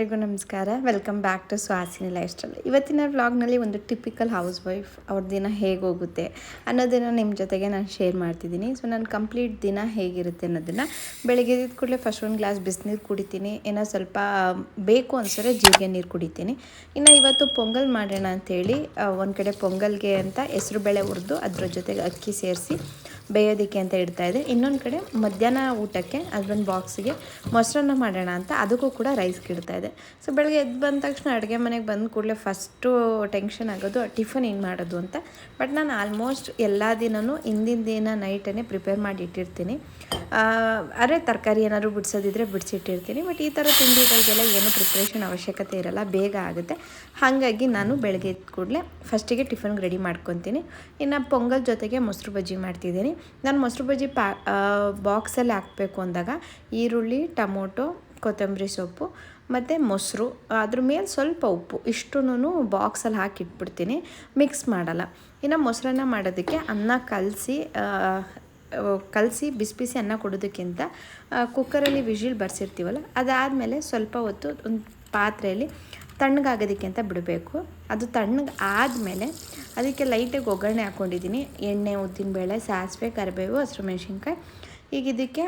ಎಲ್ರಿಗೂ ನಮಸ್ಕಾರ. Welcome back to Suhasini lifestyle ಇವತ್ತಿನ ವ್ಲಾಗ್ನಲ್ಲಿ ಒಂದು ಟಿಪಿಕಲ್ ಹೌಸ್ ವೈಫ್ ಅವ್ರ ದಿನ ಹೇಗೆ ಹೋಗುತ್ತೆ ಅನ್ನೋದನ್ನು ನಿಮ್ಮ ಜೊತೆಗೆ ನಾನು ಶೇರ್ ಮಾಡ್ತಿದ್ದೀನಿ. ಸೊ ನಾನು ಕಂಪ್ಲೀಟ್ ದಿನ ಹೇಗಿರುತ್ತೆ ಅನ್ನೋದನ್ನು ಬೆಳಗ್ಗೆ ಎದ್ದ ಕೂಡಲೇ ಫಸ್ಟ್ ಒಂದು ಗ್ಲಾಸ್ ಬಿಸಿನೀರು ಕುಡಿತೀನಿ, ಏನೋ ಸ್ವಲ್ಪ ಬೇಕು ಅನ್ಸರೆ ಜೀರಿಗೆ ನೀರು ಕುಡಿತೀನಿ. ಇನ್ನು ಇವತ್ತು ಪೊಂಗಲ್ ಮಾಡೋಣ ಅಂಥೇಳಿ ಒಂದು ಕಡೆ ಪೊಂಗಲ್ಗೆ ಅಂತ ಹೆಸರು ಬೇಳೆ ಹುರಿದು ಅದ್ರ ಜೊತೆಗೆ ಅಕ್ಕಿ ಸೇರಿಸಿ ಬೇಯೋದಕ್ಕೆ ಅಂತ ಇಡ್ತಾ ಇದೆ. ಇನ್ನೊಂದು ಕಡೆ ಮಧ್ಯಾಹ್ನ ಊಟಕ್ಕೆ ಅದೊಂದು ಬಾಕ್ಸಿಗೆ ಮೊಸರನ್ನ ಮಾಡೋಣ ಅಂತ ಅದಕ್ಕೂ ಕೂಡ ರೈಸ್ಗೆ ಇದೆ. ಸೊ ಬೆಳಗ್ಗೆ ಎದ್ದು ಬಂದ ತಕ್ಷಣ ಅಡುಗೆ ಮನೆಗೆ ಬಂದ ಕೂಡಲೇ ಫಸ್ಟು ಟೆನ್ಷನ್ ಆಗೋದು ಟಿಫನ್ ಏನು ಮಾಡೋದು ಅಂತ. ಬಟ್ ನಾನು ಆಲ್ಮೋಸ್ಟ್ ಎಲ್ಲ ದಿನವೂ ಹಿಂದಿನ ದಿನ ನೈಟನ್ನೇ ಪ್ರಿಪೇರ್ ಮಾಡಿ ಇಟ್ಟಿರ್ತೀನಿ. ಅರೆ ತರಕಾರಿ ಏನಾದರೂ ಬಿಡಿಸೋದಿದ್ರೆ ಬಿಡಿಸಿಟ್ಟಿರ್ತೀನಿ ಬಟ್ ಈ ಥರ ತಿಂಡಿಗಳಿಗೆಲ್ಲ ಏನು ಪ್ರಿಪ್ರೇಷನ್ ಅವಶ್ಯಕತೆ ಇರಲ್ಲ, ಬೇಗ ಆಗುತ್ತೆ. ಹಾಗಾಗಿ ನಾನು ಬೆಳಗ್ಗೆ ಎದ್ದ ಕೂಡಲೇ ಫಸ್ಟಿಗೆ ಟಿಫನ್ಗೆ ರೆಡಿ ಮಾಡ್ಕೊತೀನಿ. ಇನ್ನು ಪೊಂಗಲ್ ಜೊತೆಗೆ ಮೊಸರು ಬಜ್ಜಿ ಮಾಡ್ತಿದ್ದೀನಿ. ನಾನು ಮೊಸರು ಬಜ್ಜಿ ಪ್ಯಾ ಬಾಕ್ಸಲ್ಲಿ ಹಾಕಬೇಕು ಅಂದಾಗ ಈರುಳ್ಳಿ, ಟೊಮೊಟೊ, ಕೊತ್ತಂಬರಿ ಸೊಪ್ಪು, ಮತ್ತು ಮೊಸರು, ಅದ್ರ ಮೇಲೆ ಸ್ವಲ್ಪ ಉಪ್ಪು ಇಷ್ಟೂ ಬಾಕ್ಸಲ್ಲಿ ಹಾಕಿ ಇಟ್ಬಿಡ್ತೀನಿ ಮಿಕ್ಸ್ ಮಾಡಲ್ಲ. ಇನ್ನು ಮೊಸರನ್ನ ಮಾಡೋದಕ್ಕೆ ಅನ್ನ ಕಲಸಿ ಕಲಸಿ ಬಿಸಿ ಬಿಸಿ ಅನ್ನ ಕೊಡೋದಕ್ಕಿಂತ ಕುಕ್ಕರಲ್ಲಿ ವಿಜಿಲ್ ಬರ್ಸಿರ್ತೀವಲ್ಲ, ಅದಾದಮೇಲೆ ಸ್ವಲ್ಪ ಹೊತ್ತು ಒಂದು ಪಾತ್ರೆಯಲ್ಲಿ ತಣ್ಣಗಾಗೋದಕ್ಕೆ ಅಂತ ಬಿಡಬೇಕು. ಅದು ತಣ್ಣಗೆ ಆದಮೇಲೆ ಅದಕ್ಕೆ ಲೈಟಾಗಿ ಒಗ್ಗರಣೆ ಹಾಕ್ಕೊಂಡಿದ್ದೀನಿ ಎಣ್ಣೆ, ಉದ್ದಿನಬೇಳೆ, ಸಾಸಿವೆ, ಕರಿಬೇವು, ಹಸಿರು ಮೆಣಸಿನ್ಕಾಯಿ. ಈಗ ಇದಕ್ಕೆ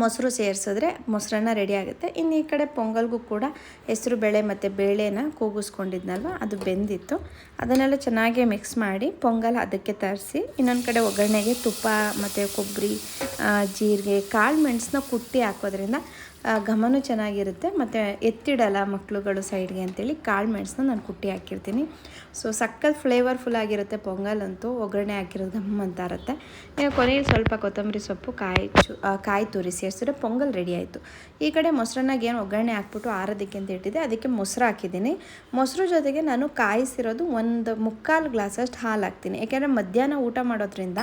ಮೊಸರು ಸೇರಿಸಿದ್ರೆ ಮೊಸರನ್ನ ರೆಡಿ ಆಗುತ್ತೆ. ಇನ್ನು ಈ ಕಡೆ ಪೊಂಗಲ್ಗೂ ಕೂಡ ಹೆಸರು ಬೇಳೆ ಮತ್ತು ಬೇಳೆನ ಕೂಗಿಸ್ಕೊಂಡಿದ್ನಲ್ವ? ಅದು ಬೆಂದಿತ್ತು. ಅದನ್ನೆಲ್ಲ ಚೆನ್ನಾಗಿ ಮಿಕ್ಸ್ ಮಾಡಿ ಪೊಂಗಲ್ ಅದಕ್ಕೆ ತರಿಸಿ, ಇನ್ನೊಂದು ಕಡೆ ಒಗ್ಗರಣೆಗೆ ತುಪ್ಪ ಮತ್ತು ಕೊಬ್ಬರಿ ಜೀರಿಗೆ, ಕಾಳು ಮೆಣಸನ್ನ ಕುಟ್ಟಿ ಹಾಕೋದ್ರಿಂದ ಘಮನೂ ಚೆನ್ನಾಗಿರುತ್ತೆ. ಮತ್ತು ಎತ್ತಿಡಲ್ಲ ಮಕ್ಕಳುಗಳು ಸೈಡ್ಗೆ ಅಂತೇಳಿ ಕಾಳು ಮೆಣಸನ್ನ ನಾನು ಕುಟ್ಟಿ ಹಾಕಿರ್ತೀನಿ. ಸೊ ಸಕ್ಕತ್ ಫ್ಲೇವರ್ಫುಲ್ ಆಗಿರುತ್ತೆ. ಪೊಂಗಲ್ ಅಂತೂ ಒಗ್ಗರಣೆ ಹಾಕಿರೋದು ಘಮ್ ಅಂತ ಇರುತ್ತೆ. ಈಗ ಕೊನೆಯಲ್ಲಿ ಸ್ವಲ್ಪ ಕೊತ್ತಂಬರಿ ಸೊಪ್ಪು, ಕಾಯಿ ಚು ಕಾಯಿ ತುರಿ ಸೇರಿಸಿದ್ರೆ ಪೊಂಗಲ್ ರೆಡಿ ಆಯಿತು. ಈ ಕಡೆ ಮೊಸರನ್ನಾಗ ಏನು ಒಗ್ಗರಣೆ ಹಾಕ್ಬಿಟ್ಟು ಆರೋದಕ್ಕೆ ಅಂತ ಇಟ್ಟಿದ್ದೆ. ಅದಕ್ಕೆ ಮೊಸರು ಹಾಕಿದ್ದೀನಿ. ಮೊಸರು ಜೊತೆಗೆ ನಾನು ಕಾಯಿಸಿರೋದು ಒಂದು ಮುಕ್ಕಾಲು ಗ್ಲಾಸಷ್ಟು ಹಾಲು ಹಾಕ್ತೀನಿ. ಯಾಕೆಂದರೆ ಮಧ್ಯಾಹ್ನ ಊಟ ಮಾಡೋದ್ರಿಂದ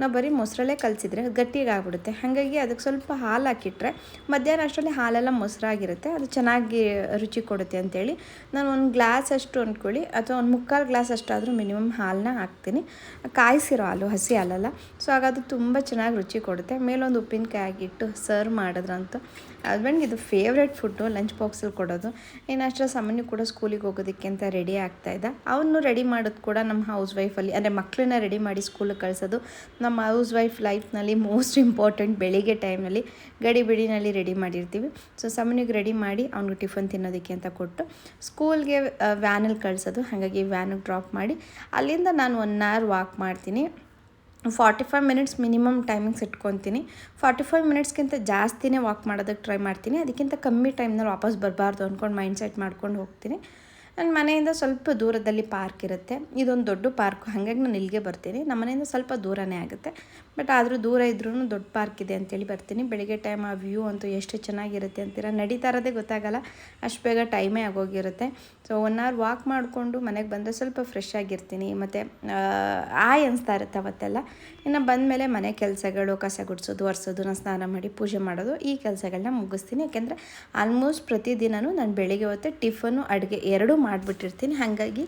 ನಾವು ಬರೀ ಮೊಸರಲ್ಲೇ ಕಲಸಿದ್ರೆ ಗಟ್ಟಿಗೆ ಆಗ್ಬಿಡುತ್ತೆ ಹಾಗಾಗಿ ಅದಕ್ಕೆ ಸ್ವಲ್ಪ ಹಾಲು ಹಾಕಿಟ್ರೆ ಮಧ್ಯಾಹ್ನ ಅಷ್ಟರಲ್ಲಿ ಹಾಲೆಲ್ಲ ಮೊಸರಾಗಿರುತ್ತೆ. ಅದು ಚೆನ್ನಾಗಿ ರುಚಿ ಕೊಡುತ್ತೆ ಅಂತೇಳಿ ನಾನು ಒಂದು ಗ್ಲಾಸ್ ಅಷ್ಟು ಅಂದ್ಕೊಳ್ಳಿ. ಅಥವಾ ಒಂದು ಮುಕ್ಕಾಲು ಗ್ಲಾಸ್ ಅಷ್ಟಾದರೂ ಮಿನಿಮಮ್ ಹಾಲನ್ನ ಹಾಕ್ತೀನಿ. ಕಾಯಿಸಿರೋ ಹಾಲು, ಹಸಿ ಹಾಲಲ್ಲ. ಸೊ, ಆಗ ಅದು ತುಂಬ ಚೆನ್ನಾಗಿ ರುಚಿ ಕೊಡುತ್ತೆ. ಮೇಲೊಂದು ಉಪ್ಪಿನಕಾಯಿ ಆಗಿಟ್ಟು ಸರ್ವ್ ಮಾಡಿದ್ರಂತೂ. ಹಸ್ಬೆಂಡ್ಗೆ ಇದು ಫೇವ್ರೇಟ್ ಫುಡ್ಡು, ಲಂಚ್ ಬಾಕ್ಸಲ್ಲಿ ಕೊಡೋದು. ಇನ್ನು ಅಷ್ಟರ ಸಾಮಾನ್ಯ ಕೂಡ ಸ್ಕೂಲಿಗೆ ಹೋಗೋದಕ್ಕೆ ಅಂತ ರೆಡಿ ಆಗ್ತಾಯಿದ್ದ ಅವನು ರೆಡಿ ಮಾಡೋದು ಕೂಡ ನಮ್ಮ ಹೌಸ್ ವೈಫಲ್ಲಿ, ಅಂದರೆ ಮಕ್ಕಳನ್ನ ರೆಡಿ ಮಾಡಿ ಸ್ಕೂಲಿಗೆ ಕಳಿಸೋದು ನಮ್ಮ ಹೌಸ್ ವೈಫ್ ಲೈಫ್ನಲ್ಲಿ ಮೋಸ್ಟ್ ಇಂಪಾರ್ಟೆಂಟ್ ಬೆಳಿಗ್ಗೆ ಟೈಮ್ನಲ್ಲಿ ಗಡಿ ಬಿಡಿನಲ್ಲಿ ರೆಡಿ ಮಾಡಿರ್ತೀವಿ. ಸೊ ಸಮನಿಗೆ ರೆಡಿ ಮಾಡಿ ಅವ್ನಿಗೆ ಟಿಫನ್ ತಿನ್ನೋದಕ್ಕೆ ಅಂತ ಕೊಟ್ಟು ಸ್ಕೂಲ್ಗೆ ವ್ಯಾನಲ್ಲಿ ಕಳಿಸೋದು. ಹಾಗಾಗಿ ವ್ಯಾನಿಗೆ ಡ್ರಾಪ್ ಮಾಡಿ ಅಲ್ಲಿಂದ ನಾನು ಒನ್ ಅವರ್ ವಾಕ್ ಮಾಡ್ತೀನಿ. Forty five minutes minimum timings ಇಟ್ಕೊತೀನಿ. Forty five ಮಿನಿಟ್ಸ್ಗಿಂತ ಜಾಸ್ತಿನೇ ವಾಕ್ ಮಾಡೋದಕ್ಕೆ ಟ್ರೈ ಮಾಡ್ತೀನಿ. ಅದಕ್ಕಿಂತ ಕಮ್ಮಿ ಟೈಮ್ನಲ್ಲಿ ವಾಪಸ್ ಬರಬಾರ್ದು ಅಂದ್ಕೊಂಡು ಮೈಂಡ್ ಸೆಟ್ ಮಾಡ್ಕೊಂಡು ಹೋಗ್ತೀನಿ. ನನ್ನ ಮನೆಯಿಂದ ಸ್ವಲ್ಪ ದೂರದಲ್ಲಿ ಪಾರ್ಕ್ ಇರುತ್ತೆ. ಇದೊಂದು ದೊಡ್ಡ ಪಾರ್ಕು. ಹಾಗಾಗಿ ನಾನು ಇಲ್ಲಿಗೆ ಬರ್ತೀನಿ. ನಮ್ಮ ಮನೆಯಿಂದ ಸ್ವಲ್ಪ ದೂರನೇ ಆಗುತ್ತೆ. ಬಟ್ ಆದರೂ ದೂರ ಇದ್ರೂ ದೊಡ್ಡ ಪಾರ್ಕ್ ಇದೆ ಅಂತೇಳಿ ಬರ್ತೀನಿ. ಬೆಳಿಗ್ಗೆ ಟೈಮ್ ಆ ವ್ಯೂ ಅಂತೂ ಎಷ್ಟು ಚೆನ್ನಾಗಿರುತ್ತೆ ಅಂತೀರ? ನಡೀತಾ ಇರೋದೇ ಗೊತ್ತಾಗಲ್ಲ. ಅಷ್ಟು ಬೇಗ ಟೈಮೇ ಆಗೋಗಿರುತ್ತೆ. ಸೊ ಒನ್ ಅವರ್ ವಾಕ್ ಮಾಡಿಕೊಂಡು ಮನೆಗೆ ಬಂದರೆ ಸ್ವಲ್ಪ ಫ್ರೆಶ್ ಆಗಿರ್ತೀನಿ. ಮತ್ತು ಆಯ್ ಅನಿಸ್ತಾ ಇರುತ್ತೆ ಅವತ್ತೆಲ್ಲ. ಇನ್ನು ಬಂದಮೇಲೆ ಮನೆ ಕೆಲಸಗಳು, ಕಸ ಗುಡಿಸೋದು, ಒರೆಸೋದು ನಾನು ಸ್ನಾನ ಮಾಡಿ ಪೂಜೆ ಮಾಡೋದು ಈ ಕೆಲಸಗಳನ್ನ ಮುಗಿಸ್ತೀನಿ. ಯಾಕೆಂದರೆ ಆಲ್ಮೋಸ್ಟ್ ಪ್ರತಿದಿನವೂ ನಾನು ಬೆಳಿಗ್ಗೆ ಹೊತ್ತೆ ಟಿಫನು ಅಡುಗೆ ಎರಡೂ ಮಾಡಿಬಿಟ್ಟಿರ್ತೀನಿ. ಹಾಗಾಗಿ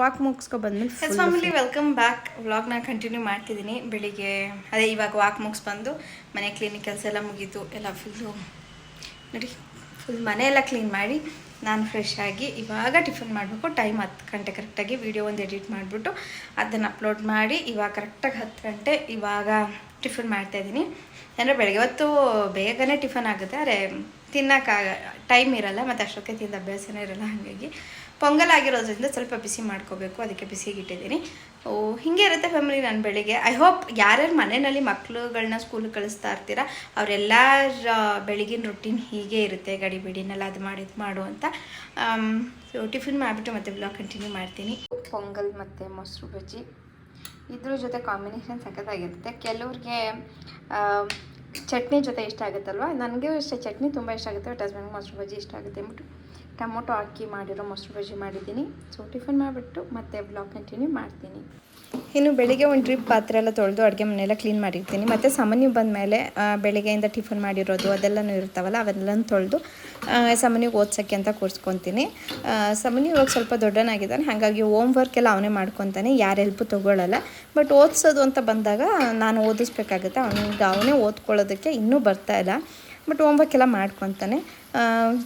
ವಾಕ್ ಮುಗಿಸ್ಕೊ ಬಂದ್ಮೇಲೆ ಫ್ಯಾಮಿಲಿ ವೆಲ್ಕಮ್ ಬ್ಯಾಕ್ ವ್ಲಾಗ್ನ ಕಂಟಿನ್ಯೂ ಮಾಡ್ತಿದ್ದೀನಿ. ಬೆಳಿಗ್ಗೆ ಅದೇ ಇವಾಗ ವಾಕ್ ಮುಗಿಸ್ಬಂದು ಮನೆ ಕ್ಲೀನಿಂಗ್ ಕೆಲಸ ಎಲ್ಲ ಮುಗೀತು. ಎಲ್ಲ ಫುಲ್ಲು ನೋಡಿ ಫುಲ್ ಮನೆಯೆಲ್ಲ ಕ್ಲೀನ್ ಮಾಡಿ ನಾನು ಫ್ರೆಶ್ ಆಗಿ ಇವಾಗ ಟಿಫನ್ ಮಾಡಬೇಕು. ಟೈಮ್ ಹತ್ತು ಗಂಟೆ ಕರೆಕ್ಟಾಗಿ ವೀಡಿಯೋ ಒಂದು ಎಡಿಟ್ ಮಾಡಿಬಿಟ್ಟು ಅದನ್ನು ಅಪ್ಲೋಡ್ ಮಾಡಿ ಇವಾಗ ಕರೆಕ್ಟಾಗಿ ಹತ್ತು ಗಂಟೆ ಇವಾಗ ಟಿಫನ್ ಮಾಡ್ತಾಯಿದ್ದೀನಿ ಅಂದರೆ ಬೆಳಗ್ಗೆ ಹೊತ್ತು ಬೇಗನೆ ಟಿಫನ್ ಆಗುತ್ತೆ. ಆದರೆ ತಿನ್ನೋಕ್ಕಾಗ ಟೈಮ್ ಇರಲ್ಲ. ಮತ್ತು ಅಷ್ಟೊಕ್ಕೆ ತಿಂದ ಅಭ್ಯಾಸನೇ ಇರಲ್ಲ ಹಾಗಾಗಿ. ಪೊಂಗಲ್ ಆಗಿರೋದ್ರಿಂದ ಸ್ವಲ್ಪ ಬಿಸಿ ಮಾಡ್ಕೋಬೇಕು, ಅದಕ್ಕೆ ಬಿಸಿಗೆ ಇಟ್ಟಿದ್ದೀನಿ. ಓ, ಹೀಗೆ ಇರುತ್ತೆ ಫ್ಯಾಮಿಲಿ ನಾನು ಬೆಳಿಗ್ಗೆ. ಐ ಹೋಪ್ ಯಾರ್ಯಾರು ಮನೆಯಲ್ಲಿ ಮಕ್ಳುಗಳನ್ನ ಸ್ಕೂಲಿಗೆ ಕಳಿಸ್ತಾ ಇರ್ತೀರ, ಅವರೆಲ್ಲರ ಬೆಳಗಿನ ರೊಟೀನ್ ಹೀಗೆ ಇರುತ್ತೆ, ಗಡಿ ಬಿಡಿನೆಲ್ಲ ಅದು ಮಾಡಿ ಇದು ಮಾಡು ಅಂತ. ಸೊ ಟಿಫಿನ್ ಮಾಡಿಬಿಟ್ಟು ಮತ್ತೆ ಬ್ಲಾಗ್ ಕಂಟಿನ್ಯೂ ಮಾಡ್ತೀನಿ. ಪೊಂಗಲ್ ಮತ್ತು ಮೊಸರು ಬಜ್ಜಿ. ಇದ್ರ ಜೊತೆ ಕಾಂಬಿನೇಷನ್ ಸಖತ್ತಾಗಿರುತ್ತೆ. ಕೆಲವ್ರಿಗೆ ಚಟ್ನಿ ಜೊತೆ ಇಷ್ಟ ಆಗುತ್ತಲ್ವ? ನನಗೂ ಇಷ್ಟ, ಚಟ್ನಿ ತುಂಬ ಇಷ್ಟ ಆಗುತ್ತೆ ಬಟ್ ಹಸ್ಬೆಂಡ್ಗೆ ಮೊಸರು ಬಜ್ಜಿ ಇಷ್ಟ ಆಗುತ್ತೆ ಅಂದ್ಬಿಟ್ಟು. ಟೊಮೊಟೊ ಹಾಕಿ ಮಾಡಿರೋ ಮೊಸರು ಬಜ್ಜಿ ಮಾಡಿದ್ದೀನಿ. ಸೊ ಟಿಫನ್ ಮಾಡಿಬಿಟ್ಟು ಮತ್ತೆ ಬ್ಲಾಗ್ ಕಂಟಿನ್ಯೂ ಮಾಡ್ತೀನಿ. ಇನ್ನು ಬೆಳಿಗ್ಗೆ ಒಂದು ಟ್ರಿಪ್ ಪಾತ್ರೆ ಎಲ್ಲ ತೊಳೆದು ಅಡುಗೆ ಮನೆಯೆಲ್ಲ ಕ್ಲೀನ್ ಮಾಡಿರ್ತೀನಿ. ಮತ್ತು ಸಾಮಾನ್ಯ ಬಂದ ಮೇಲೆ ಬೆಳಿಗ್ಗೆಯಿಂದ ಟಿಫನ್ ಮಾಡಿರೋದು ಅದೆಲ್ಲನೂ ಇರ್ತಾವಲ್ಲ, ಅವೆಲ್ಲನೂ ತೊಳೆದು ಸಾಮಾನ್ಯಗೆ ಓದ್ಸೋಕ್ಕೆ ಅಂತ ಕೂರಿಸ್ಕೊತೀನಿ. ಸಾಮಾನ್ಯ ಇವಾಗ ಸ್ವಲ್ಪ ದೊಡ್ಡನಾಗಿದ್ದಾನೆ, ಹಾಗಾಗಿ ಹೋಮ್ ವರ್ಕ್ ಎಲ್ಲ ಅವನೇ ಮಾಡ್ಕೊತಾನೆ, ಯಾರು ಹೆಲ್ಪ್ ತೊಗೊಳ್ಳಲ್ಲ ಬಟ್ ಓದಿಸೋದು ಅಂತ ಬಂದಾಗ ನಾನು ಓದಿಸ್ಬೇಕಾಗುತ್ತೆ, ಅವನಿಗೆ ಅವನೇ ಓದ್ಕೊಳ್ಳೋದಕ್ಕೆ ಇನ್ನೂ ಬರ್ತಾ ಇಲ್ಲ. ಬಟ್ ಹೋಮ್ವರ್ಕ್ ಎಲ್ಲ ಮಾಡ್ಕೊತಾನೆ.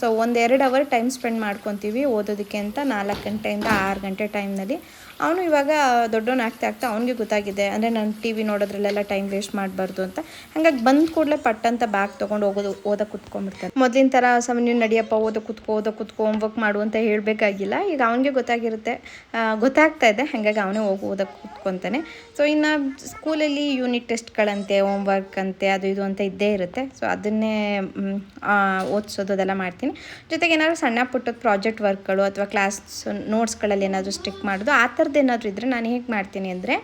ಸೊ ಒಂದೆರಡು ಅವರ್ ಟೈಮ್ ಸ್ಪೆಂಡ್ ಮಾಡ್ಕೊತೀವಿ ಓದೋದಕ್ಕೆ ಅಂತ ನಾಲ್ಕು ಗಂಟೆಯಿಂದ ಆರು ಗಂಟೆ ಟೈಮ್ನಲ್ಲಿ ಅವನು ಇವಾಗ ದೊಡ್ಡವನು ಆಗ್ತಾ ಆಗ್ತಾ ಅವನಿಗೆ ಗೊತ್ತಾಗಿದೆ. ಅಂದರೆ ನಾನು ಟಿ ವಿ ನೋಡೋದ್ರಲ್ಲೆಲ್ಲ ಟೈಮ್ ವೇಸ್ಟ್ ಮಾಡಬಾರ್ದು ಅಂತ. ಹಾಗಾಗಿ ಬಂದ ಕೂಡಲೇ ಪಟ್ಟಂತ ಬ್ಯಾಗ್ ತೊಗೊಂಡು ಹೋಗೋದು ಓದಕ್ಕೆ ಕುತ್ಕೊಂಡ್ಬಿಡ್ತಾನೆ. ಮೊದಲಿನ ಥರ ಸಮನ್ಯ ನಡಿಯಪ್ಪ ಓದೋ ಕುತ್ಕೋ ಓದೋ ಕುತ್ಕೋ ಹೋಮ್ವರ್ಕ್ ಮಾಡು ಅಂತ ಹೇಳಬೇಕಾಗಿಲ್ಲ. ಈಗ ಅವನಿಗೆ ಗೊತ್ತಾಗಿರುತ್ತೆ. ಗೊತ್ತಾಗ್ತಾ ಇದೆ. ಹಾಗಾಗಿ ಅವನೇ ಹೋಗಿ ಓದಕ್ಕೆ ಕುತ್ಕೊತಾನೆ. ಸೊ ಇನ್ನು ಸ್ಕೂಲಲ್ಲಿ ಯೂನಿಟ್ ಟೆಸ್ಟ್ಗಳಂತೆ ಹೋಮ್ವರ್ಕ್ ಅಂತೆ, ಅದು ಇದು ಅಂತ ಇದ್ದೇ ಇರುತ್ತೆ. ಸೊ ಅದನ್ನೇ ಓದಿಸೋದು, ಅದೆಲ್ಲ ಮಾಡ್ತೀನಿ. ಜೊತೆಗೆ ಏನಾದರೂ ಸಣ್ಣ ಪುಟ್ಟದ ಪ್ರಾಜೆಕ್ಟ್ ವರ್ಕ್ಗಳು ಅಥವಾ ಕ್ಲಾಸ್ ನೋಟ್ಸ್ಗಳಲ್ಲಿ ಏನಾದರೂ ಸ್ಟಿಕ್ ಮಾಡೋದು, ಆ ಥರದ್ದು ಏನಾದರೂ ಇದ್ದರೆ ನಾನು ಹೇಗೆ ಮಾಡ್ತೀನಿ ಅಂದರೆ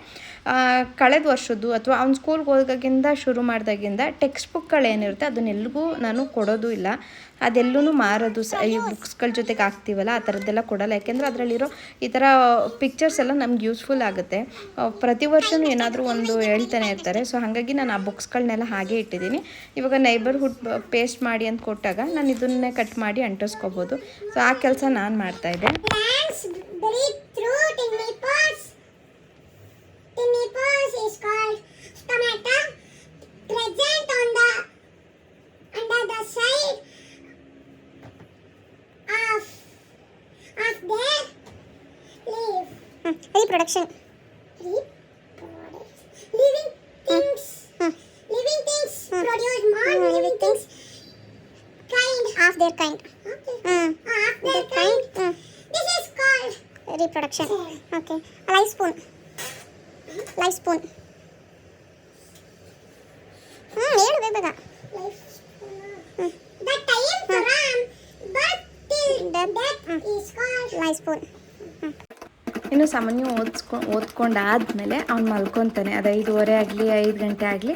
ಕಳೆದ ವರ್ಷದ್ದು ಅಥವಾ ಅವ್ನು ಸ್ಕೂಲ್ಗೆ ಹೋದಾಗಿಂದ ಶುರು ಮಾಡಿದಾಗಿಂದ ಟೆಕ್ಸ್ಟ್ ಬುಕ್ಗಳೇನಿರುತ್ತೆ ಅದನ್ನೆಲ್ಲಿಗೂ ನಾನು ಕೊಡೋದು ಇಲ್ಲ. ಅದೆಲ್ಲೂ ಮಾರೋದು ಸಹ ಈ ಬುಕ್ಸ್ಗಳ ಜೊತೆಗೆ ಹಾಕ್ತೀವಲ್ಲ, ಆ ಥರದ್ದೆಲ್ಲ ಕೊಡಲ್ಲ. ಯಾಕೆಂದರೆ ಅದರಲ್ಲಿರೋ ಈ ಥರ ಪಿಕ್ಚರ್ಸ್ ಎಲ್ಲ ನಮ್ಗೆ ಯೂಸ್ಫುಲ್ ಆಗುತ್ತೆ. ಪ್ರತಿ ವರ್ಷವೂ ಏನಾದರೂ ಒಂದು ಹೇಳ್ತಾನೆ ಇರ್ತಾರೆ. ಸೊ ಹಾಗಾಗಿ ನಾನು ಆ ಬುಕ್ಸ್ಗಳನ್ನೆಲ್ಲ ಹಾಗೆ ಇಟ್ಟಿದ್ದೀನಿ. ಇವಾಗ ನೈಬರ್ಹುಡ್ ಪೇಸ್ಟ್ ಮಾಡಿ ಅಂತ ಕೊಟ್ಟಾಗ ನಾನು ಇದನ್ನೇ ಕಟ್ ಮಾಡಿ ಅಂಟಿಸ್ಕೋಬೋದು. ಸೊ ಆ ಕೆಲಸ ನಾನು ಮಾಡ್ತಾಯಿದ್ದೆ reproduction. Living things. Hmm, hmm. Living things hmm. produce more hmm. living things. Kind. Of their kind. Okay. Hmm. Of their, their kind. kind. Production okay ಲೈ ಸ್ಪೂನ್ ಲೈ ಸ್ಪೂನ್ ಹ್ಮ್ ನೇಳು ಬೇಗ ಲೈ ಸ್ಪೂನ್ ಹ್ಮ್. That time from but till ಆಗಲಿ ಐದು ಗಂಟೆ ಆಗಲಿ.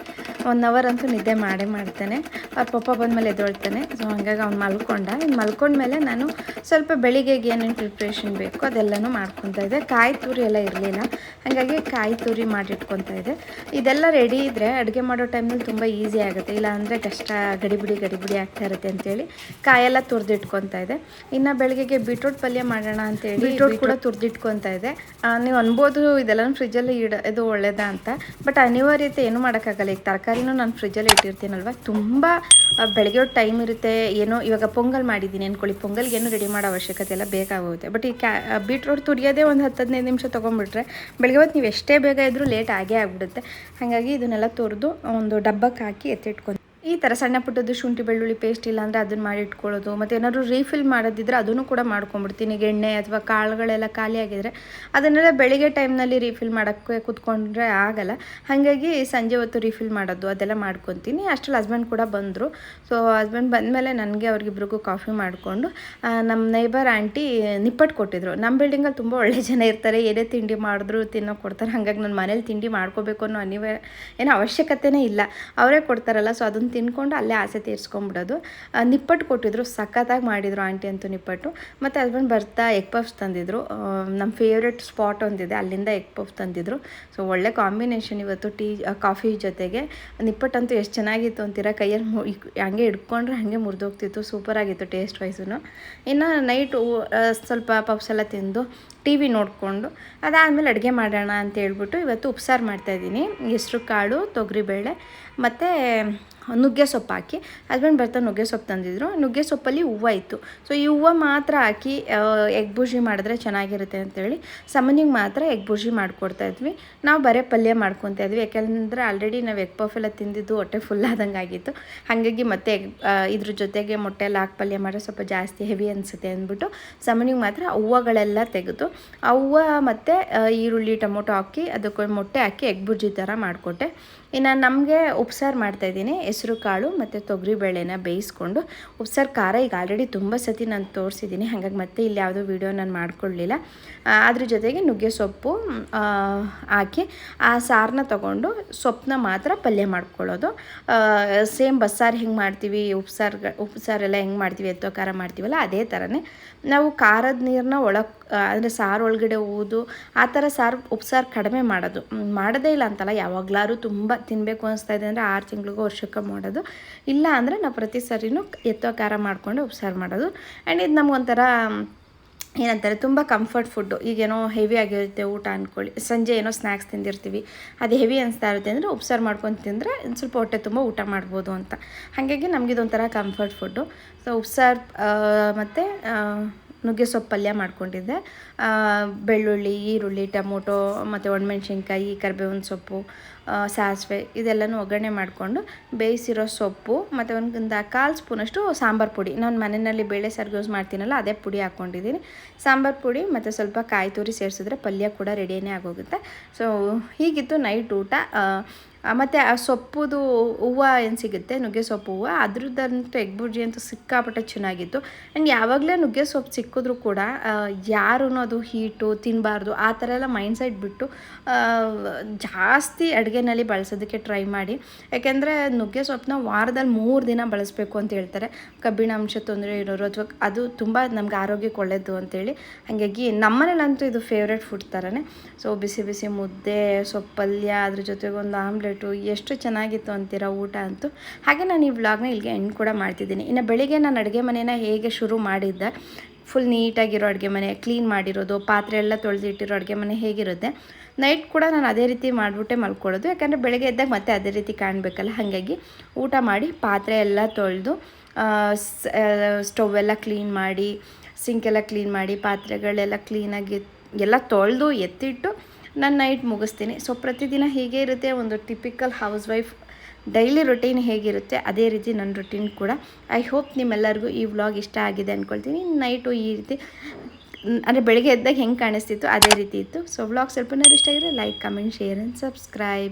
ಒನ್ ಅವರ್ ಅಂತೂ ನಿದ್ದೆ ಮಾಡೇ ಮಾಡ್ತಾನೆ. ಅವ್ರ ಪಪ್ಪ ಬಂದಮೇಲೆ ಎದ್ದೊಳ್ತಾನೆ. ಸೊ ಹಂಗಾಗಿ ಅವ್ನು ಮಲ್ಕೊಂಡ. ಇನ್ನು ಮಲ್ಕೊಂಡ್ಮೇಲೆ ನಾನು ಸ್ವಲ್ಪ ಬೆಳಿಗ್ಗೆಗೆ ಏನೇನು ಪ್ರಿಪ್ರೇಷನ್ ಬೇಕು ಅದೆಲ್ಲನೂ ಮಾಡ್ಕೊತಾ ಇದ್ದೆ. ಕಾಯಿ ತುರಿ ಎಲ್ಲ ಇರಲಿಲ್ಲ. ಹಾಗಾಗಿ ಕಾಯಿ ತುರಿ ಮಾಡಿಟ್ಕೊತಾ ಇದ್ದೆ. ಇದೆಲ್ಲ ರೆಡಿ ಇದ್ದರೆ ಅಡುಗೆ ಮಾಡೋ ಟೈಮಲ್ಲಿ ತುಂಬ ಈಸಿ ಆಗುತ್ತೆ. ಇಲ್ಲ ಅಂದರೆ ಕಷ್ಟ ಗಡಿಬಿಡಿ ಗಡಿಬಿಡಿ ಆಗ್ತಾ ಇರುತ್ತೆ ಅಂತೇಳಿ ಕಾಯೆಲ್ಲ ತುರಿದಿಟ್ಕೊತಾ ಇದೆ ಇನ್ನು ಬೆಳಗ್ಗೆಗೆ ಬೀಟ್ರೂಟ್ ಪಲ್ಯ ಮಾಡೋಣ ಅಂತೇಳಿ ಬೀಟ್ರೂಟ್ ಕೂಡ ತುರಿದಿಟ್ಕೊತಾ ಇದೆ ನೀವು ಅನ್ಬೋದು ಇದೆಲ್ಲ ಫ್ರಿಜ್ಜಲ್ಲಿ ಇಡ ಇದು ಒಳ್ಳೇದಾ ಅಂತ. ಬಟ್ ಅನಿವಾರ್ಯತೆ ಏನು ಮಾಡೋಕ್ಕಾಗಲ್ಲ. ಈಗ ತರಕಾರಿನೂ ನಾನು ಫ್ರಿಜ್ಜಲ್ಲಿ ಇಟ್ಟಿರ್ತೀನಲ್ವ? ತುಂಬ ಬೆಳಗ್ಗೆ ಟೈಮ್ ಇರುತ್ತೆ. ಏನೋ, ಇವಾಗ ಪೊಂಗಲ್ ಮಾಡಿದ್ದೀನಿ ಅನ್ಕೊಳ್ಳಿ. ಪೊಂಗಲ್ಗೆ ಏನು ರೆಡಿ ಮಾಡೋ ಅವಶ್ಯಕತೆ ಎಲ್ಲ ಬೇಕಾಗುತ್ತೆ ಬಟ್ ಈ ಕ್ಯಾ ಬೀಟ್ರೋಟ್ ತುರಿಯೋದೇ ಒಂದು ಹತ್ತು ಹದಿನೈದು ನಿಮಿಷ ತೊಗೊಂಡ್ಬಿಟ್ರೆ ಬೆಳಗ್ಗೆ ಹೊತ್ತು ನೀವು ಎಷ್ಟೇ ಬೇಗ ಇದ್ದರೂ ಲೇಟ್ ಆಗೇ ಆಗಿಬಿಡುತ್ತೆ. ಹಾಗಾಗಿ ಇದನ್ನೆಲ್ಲ ತುರಿದು ಒಂದು ಡಬ್ಬಕ್ಕೆ ಹಾಕಿ ಎತ್ತಿಟ್ಕೊಂಡು ಈ ಥರ ಸಣ್ಣ ಪುಟ್ಟದ್ದು ಶುಂಠಿ, ಬೆಳ್ಳುಳ್ಳಿ ಪೇಸ್ಟ್ ಇಲ್ಲ ಅಂದರೆ ಅದನ್ನು ಮಾಡಿ ಇಟ್ಕೊಳ್ಳೋದು. ಮತ್ತು ಏನಾದ್ರು ರೀಫಿಲ್ ಮಾಡೋದಿದ್ರೆ ಅದನ್ನು ಕೂಡ ಮಾಡ್ಕೊಂಬಿಡ್ತೀನಿ ಎಣ್ಣೆ ಅಥವಾ ಕಾಳುಗಳೆಲ್ಲ ಖಾಲಿ ಆಗಿದ್ರೆ ಅದನ್ನೆಲ್ಲ ಬೆಳಿಗ್ಗೆ ಟೈಮ್ನಲ್ಲಿ ರೀಫಿಲ್ ಮಾಡೋಕ್ಕೆ ಕೂತ್ಕೊಂಡ್ರೆ ಆಗಲ್ಲ. ಹಾಗಾಗಿ ಸಂಜೆ ಹೊತ್ತು ರೀಫಿಲ್ ಮಾಡೋದು, ಅದೆಲ್ಲ ಮಾಡ್ಕೊತೀನಿ. ಅಷ್ಟರಲ್ಲಿ ಹಸ್ಬೆಂಡ್ ಕೂಡ ಬಂದರು. ಸೊ ಹಸ್ಬೆಂಡ್ ಬಂದಮೇಲೆ ನನಗೆ ಅವ್ರಿಗಿಬ್ರಿಗೂ ಕಾಫಿ ಮಾಡಿಕೊಂಡು ನಮ್ಮ ನೈಬರ್ ಆಂಟಿ ನಿಪ್ಪಟ್ಟು ಕೊಟ್ಟಿದ್ರು. ನಮ್ಮ ಬಿಲ್ಡಿಂಗಲ್ಲಿ ತುಂಬ ಒಳ್ಳೆ ಜನ ಇರ್ತಾರೆ. ಏನೇ ತಿಂಡಿ ಮಾಡಿದ್ರು ತಿನ್ನೋ ಕೊಡ್ತಾರೆ. ಹಾಗಾಗಿ ನನ್ನ ಮನೇಲಿ ತಿಂಡಿ ಮಾಡ್ಕೋಬೇಕು ಅನ್ನೋ ಅನಿವಾರ್ಯ ಏನೋ ಅವಶ್ಯಕತೆನೇ ಇಲ್ಲ. ಅವರೇ ಕೊಡ್ತಾರಲ್ಲ ಸೊ ಅದನ್ನು ತಿನ್ಕೊಂಡು ಅಲ್ಲೇ ಆಸೆ ತೀರಿಸ್ಕೊಂಬಿಡೋದು. ನಿಪ್ಪಟ್ಟು ಕೊಟ್ಟಿದ್ರು, ಸಖತ್ತಾಗಿ ಮಾಡಿದರು ಆಂಟಿ ಅಂತೂ ನಿಪ್ಪಟ್ಟು. ಮತ್ತು ಹಸ್ಬೆಂಡ್ ಬರ್ತಾ ಎಗ್ ಪಫ್ಸ್ ತಂದಿದ್ರು. ನಮ್ಮ ಫೇವ್ರೆಟ್ ಸ್ಪಾಟ್ ಒಂದಿದೆ, ಅಲ್ಲಿಂದ ಎಗ್ ಪಫ್ ತಂದಿದ್ರು. ಸೊ, ಒಳ್ಳೆ ಕಾಂಬಿನೇಷನ್ ಇವತ್ತು ಟೀ ಕಾಫಿ ಜೊತೆಗೆ. ನಿಪ್ಪಟ್ಟಂತೂ ಎಷ್ಟು ಚೆನ್ನಾಗಿತ್ತು ಅಂತೀರ? ಕೈಯಲ್ಲಿ ಹಂಗೆ ಹಿಡ್ಕೊಂಡ್ರೆ ಹಾಗೆ ಮುರಿದೋಗ್ತಿತ್ತು. ಸೂಪರಾಗಿತ್ತು ಟೇಸ್ಟ್ ವೈಸೂ ಇನ್ನು ನೈಟ್ ಸ್ವಲ್ಪ ಪಫ್ಸ್ ಎಲ್ಲ ತಿಂದು ಟಿ ವಿ ನೋಡಿಕೊಂಡು, ಅದಾದಮೇಲೆ ಅಡುಗೆ ಮಾಡೋಣ ಅಂತ ಹೇಳ್ಬಿಟ್ಟು ಇವತ್ತು ಉಪ್ಸಾರು ಮಾಡ್ತಾಯಿದ್ದೀನಿ ಹೆಸ್ರು ಕಾಳು, ತೊಗರಿಬೇಳೆ, ಮತ್ತು ನುಗ್ಗೆ ಸೊಪ್ಪು ಹಾಕಿ. ಹಸ್ಬೆಂಡ್ ಬರ್ತಾ ನುಗ್ಗೆ ಸೊಪ್ಪು ತಂದಿದ್ರು. ನುಗ್ಗೆ ಸೊಪ್ಪಲ್ಲಿ ಹೂವು ಇತ್ತು. ಸೊ ಈ ಹೂವು ಮಾತ್ರ ಹಾಕಿ ಎಗ್ ಬುರ್ಜಿ ಮಾಡಿದ್ರೆ ಚೆನ್ನಾಗಿರುತ್ತೆ ಅಂತೇಳಿ ಸಮನಿಗೆ ಮಾತ್ರ ಎಗ್ ಬುರ್ಜಿ ಮಾಡ್ಕೊಡ್ತಾ ಇದ್ವಿ. ನಾವು ಬರೀ ಪಲ್ಯ ಮಾಡ್ಕೊತಾ ಇದ್ವಿ. ಯಾಕೆಂದರೆ ಆಲ್ರೆಡಿ ನಾವು ಎಗ್ ಪಫ್ ಎಲ್ಲ ತಿಂದಿದ್ದು ಹೊಟ್ಟೆ ಫುಲ್ ಆದಂಗೆ ಆಗಿತ್ತು. ಹಾಗಾಗಿ ಮತ್ತೆ ಎಗ್ ಇದ್ರ ಜೊತೆಗೆ ಮೊಟ್ಟೆ ಎಲ್ಲ ಹಾಕಿ ಪಲ್ಯ ಮಾಡಿದ್ರೆ ಸ್ವಲ್ಪ ಜಾಸ್ತಿ ಹೆವಿ ಅನಿಸುತ್ತೆ ಅಂದ್ಬಿಟ್ಟು ಸಮನಿಗೆ ಮಾತ್ರ ಹೂವುಗಳೆಲ್ಲ ತೆಗೆದು, ಆ ಹೂವು ಮತ್ತು ಈರುಳ್ಳಿ, ಟೊಮೊಟೊ ಹಾಕಿ ಅದಕ್ಕೆ ಮೊಟ್ಟೆ ಹಾಕಿ ಎಗ್ ಬುರ್ಜಿ ಥರ ಮಾಡಿಕೊಟ್ಟೆ. ಇನ್ನು ನಮಗೆ ಉಪ್ಸಾರು ಮಾಡ್ತಾಯಿದ್ದೀನಿ ಹೆಸರು ಕಾಳು ಮತ್ತು ತೊಗರಿಬೇಳೆನ ಬೇಯಿಸ್ಕೊಂಡು. ಉಪ್ಸಾರು ಖಾರ ಈಗ ಆಲ್ರೆಡಿ ತುಂಬ ಸತಿ ನಾನು ತೋರಿಸಿದ್ದೀನಿ. ಹಾಗಾಗಿ ಮತ್ತೆ ಇಲ್ಲಿ ಯಾವುದೋ ವೀಡಿಯೋ ನಾನು ಮಾಡ್ಕೊಳ್ಳಿಲ್ಲ ಅದ್ರ ಜೊತೆಗೆ ನುಗ್ಗೆ ಸೊಪ್ಪು ಹಾಕಿ ಆ ಸಾರನ್ನ ತೊಗೊಂಡು ಸೊಪ್ಪನ್ನ ಮಾತ್ರ ಪಲ್ಯ ಮಾಡ್ಕೊಳ್ಳೋದು. ಸೇಮ್ ಬಸ್ಸಾರು ಹೆಂಗೆ ಮಾಡ್ತೀವಿ, ಉಪ್ಸಾರು ಉಪ್ಸಾರೆಲ್ಲ ಹೆಂಗೆ ಮಾಡ್ತೀವಿ, ಎತ್ತೋ ಖಾರ ಮಾಡ್ತೀವಲ್ಲ ಅದೇ ಥರನೇ ನಾವು ಖಾರದ ನೀರನ್ನ ಒಳ ಅಂದರೆ ಸಾರು ಒಳಗಡೆ ಊದು, ಆ ಥರ ಸಾರು ಉಪ್ಸಾರು ಕಡಿಮೆ ಮಾಡದೇ. ಮಾಡೋದೇ ಇಲ್ಲ ಅಂತಲ್ಲ, ಯಾವಾಗಲಾರು ತುಂಬ ತಿನ್ನಬೇಕು ಅನಿಸ್ತಾ ಇದೆ ಅಂದರೆ ಆರು ತಿಂಗಳಿಗೂ ವರ್ಷಕ್ಕೆ ಮಾಡೋದು. ಇಲ್ಲ ಅಂದರೆ ನಾವು ಪ್ರತಿ ಸರಿನೂ ಎತ್ತೋ ಖಾರ ಮಾಡಿಕೊಂಡು ಉಪ್ಸಾರು ಮಾಡೋದು. ಆ್ಯಂಡ್ ಇದು ನಮಗೊಂಥರ ಏನಂತಾರೆ, ತುಂಬ ಕಂಫರ್ಟ್ ಫುಡ್ಡು ಈಗೇನೋ ಹೆವಿ ಆಗಿರುತ್ತೆ ಊಟ ಅಂದ್ಕೊಳ್ಳಿ. ಸಂಜೆ ಏನೋ ಸ್ನ್ಯಾಕ್ಸ್ ತಿಂದಿರ್ತೀವಿ. ಅದು ಹೆವಿ ಅನಿಸ್ತಾ ಇರುತ್ತೆ ಅಂದರೆ ಉಪ್ಸಾರು ಮಾಡ್ಕೊಂಡು ತಿಂದರೆ ಒಂದು ಸ್ವಲ್ಪ ಹೊಟ್ಟೆ ತುಂಬ ಊಟ ಮಾಡ್ಬೋದು ಅಂತ. ಹಾಗಾಗಿ ನಮಗಿದೊಂಥರ ಕಂಫರ್ಟ್ ಫುಡ್ಡು ಸೊ ಉಪ್ಸಾರು ಮತ್ತು ನುಗ್ಗೆ ಸೊಪ್ಪು ಪಲ್ಯ ಮಾಡ್ಕೊಂಡಿದ್ದೆ. ಬೆಳ್ಳುಳ್ಳಿ, ಈರುಳ್ಳಿ, ಟೊಮೊಟೊ, ಮತ್ತು ಒಣಮೆಣ್ಸಿನ್ಕಾಯಿ, ಕರಿಬೇವಿನ ಸೊಪ್ಪು ಸಾಸಿವೆ ಇದೆಲ್ಲನೂ ಒಗ್ಗರಣೆ ಮಾಡಿಕೊಂಡು ಬೇಯಿಸಿರೋ ಸೊಪ್ಪು, ಮತ್ತು ಒಂದು ಕಾಲು ಸ್ಪೂನಷ್ಟು ಸಾಂಬಾರು ಪುಡಿ. ನಾನು ಮನೆಯಲ್ಲಿ ಬೇಳೆ ಸಾರಿಗೆ ಯೂಸ್ ಮಾಡ್ತೀನಲ್ಲ, ಅದೇ ಪುಡಿ ಹಾಕ್ಕೊಂಡಿದ್ದೀನಿ. ಸಾಂಬಾರು ಪುಡಿ, ಮತ್ತು ಸ್ವಲ್ಪ ಕಾಯಿ ತುರಿ ಸೇರಿಸಿದ್ರೆ ಪಲ್ಯ ಕೂಡ ರೆಡಿಯೇ ಆಗೋಗುತ್ತೆ. ಸೊ ಹೀಗಿತ್ತು ನೈಟ್ ಊಟ. ಮತ್ತು ಆ ಸೊಪ್ಪುದು ಹೂವು ಏನು ಸಿಗುತ್ತೆ? ನುಗ್ಗೆ ಸೊಪ್ಪು ಹೂವು. ಅದ್ರದ್ದಂತೂ ಎಗ್ ಬುರ್ಜಿ ಅಂತೂ ಸಿಕ್ಕಾಪಟ್ಟೆ ಚೆನ್ನಾಗಿತ್ತು. ಆ್ಯಂಡ್ ಯಾವಾಗಲೇ ನುಗ್ಗೆ ಸೊಪ್ಪು ಸಿಕ್ಕಿದ್ರು ಕೂಡ ಯಾರೂ ಅದು ಹೀಟು ತಿನ್ನಬಾರ್ದು ಆ ಥರ ಎಲ್ಲ ಮೈಂಡ್ ಸೆಟ್ ಬಿಟ್ಟು ಜಾಸ್ತಿ ಅಡುಗೆನಲ್ಲಿ ಬಳಸೋದಕ್ಕೆ ಟ್ರೈ ಮಾಡಿ. ಯಾಕೆಂದರೆ ನುಗ್ಗೆ ಸೊಪ್ಪನ್ನ ವಾರದಲ್ಲಿ ಮೂರು ದಿನ ಬಳಸಬೇಕು ಅಂತ ಹೇಳ್ತಾರೆ. ಕಬ್ಬಿಣಾಂಶ ತೊಂದರೆ ಇರೋರು ಅಥವಾ ಅದು ತುಂಬ ನಮ್ಗೆ ಆರೋಗ್ಯಕ್ಕೆ ಒಳ್ಳೆಯದು ಅಂತೇಳಿ. ಹಾಗಾಗಿ ನಮ್ಮನೇಲಂತೂ ಇದು ಫೇವ್ರೆಟ್ ಫುಡ್ ಥರನೇ. ಸೊ ಬಿಸಿ ಬಿಸಿ ಮುದ್ದೆ, ಸೊಪ್ಪಲ್ಯ, ಅದ್ರ ಜೊತೆಗೆ ಒಂದು ಆಮ್ಲೆಟು ಎಷ್ಟು ಚೆನ್ನಾಗಿತ್ತು ಅಂತೀರ ಊಟ ಅಂತೂ. ಹಾಗೆ ನಾನು ಈ ವ್ಲಾಗ್ನ ಇಲ್ಲಿಗೆ ಎಂಡ್ ಕೂಡ ಮಾಡ್ತಿದ್ದೀನಿ. ಇನ್ನು ಬೆಳಿಗ್ಗೆ ನಾನು ಅಡುಗೆ ಮನೇನ ಹೇಗೆ ಶುರು ಮಾಡಿದ್ದೆ ಫುಲ್ ನೀಟಾಗಿರೋ ಅಡುಗೆ ಮನೆ ಕ್ಲೀನ್ ಮಾಡಿರೋದು, ಪಾತ್ರೆ ಎಲ್ಲ ತೊಳೆದಿಟ್ಟಿರೋ ಅಡುಗೆ ಮನೆ ಹೇಗಿರುತ್ತೆ ನೈಟ್ ಕೂಡ ನಾನು ಅದೇ ರೀತಿ ಮಾಡಿಬಿಟ್ಟೆ ಮಲ್ಕೊಳ್ಳೋದು. ಯಾಕಂದರೆ ಬೆಳಗ್ಗೆ ಎದ್ದಾಗ ಮತ್ತೆ ಅದೇ ರೀತಿ ಕಾಣಬೇಕಲ್ಲ, ಹಾಗಾಗಿ ಊಟ ಮಾಡಿ ಪಾತ್ರೆ ಎಲ್ಲ ತೊಳೆದು ಸ್ಟವ್ ಎಲ್ಲ ಕ್ಲೀನ್ ಮಾಡಿ ಸಿಂಕೆಲ್ಲ ಕ್ಲೀನ್ ಮಾಡಿ, ಪಾತ್ರೆಗಳೆಲ್ಲ ಕ್ಲೀನಾಗಿ ಎಲ್ಲ ತೊಳೆದು ಎತ್ತಿಟ್ಟು ನಾನು ನೈಟ್ ಮುಗಿಸ್ತೀನಿ. ಸೊ ಪ್ರತಿದಿನ ಹೀಗೆ ಇರುತ್ತೆ ಒಂದು typical housewife daily routine ಹೇಗಿರುತ್ತೆ, ಅದೇ ರೀತಿ ನನ್ನ ರೊಟೀನ್ ಕೂಡ. ಐ ಹೋಪ್ ನಿಮ್ಮೆಲ್ಲರಿಗೂ ಈ ವ್ಲಾಗ್ ಇಷ್ಟ ಆಗಿದೆ ಅಂದ್ಕೊಳ್ತೀನಿ ನೈಟು ಈ ರೀತಿ, ಅಂದರೆ ಬೆಳಗ್ಗೆ ಎದ್ದಾಗ ಹೆಂಗೆ ಕಾಣಿಸ್ತಿತ್ತು, ಅದೇ ರೀತಿ ಇತ್ತು. ಸೊ ವ್ಲಾಗ್ ಸ್ವಲ್ಪ ಇಷ್ಟ ಆಗಿದ್ರೆ like comment share and subscribe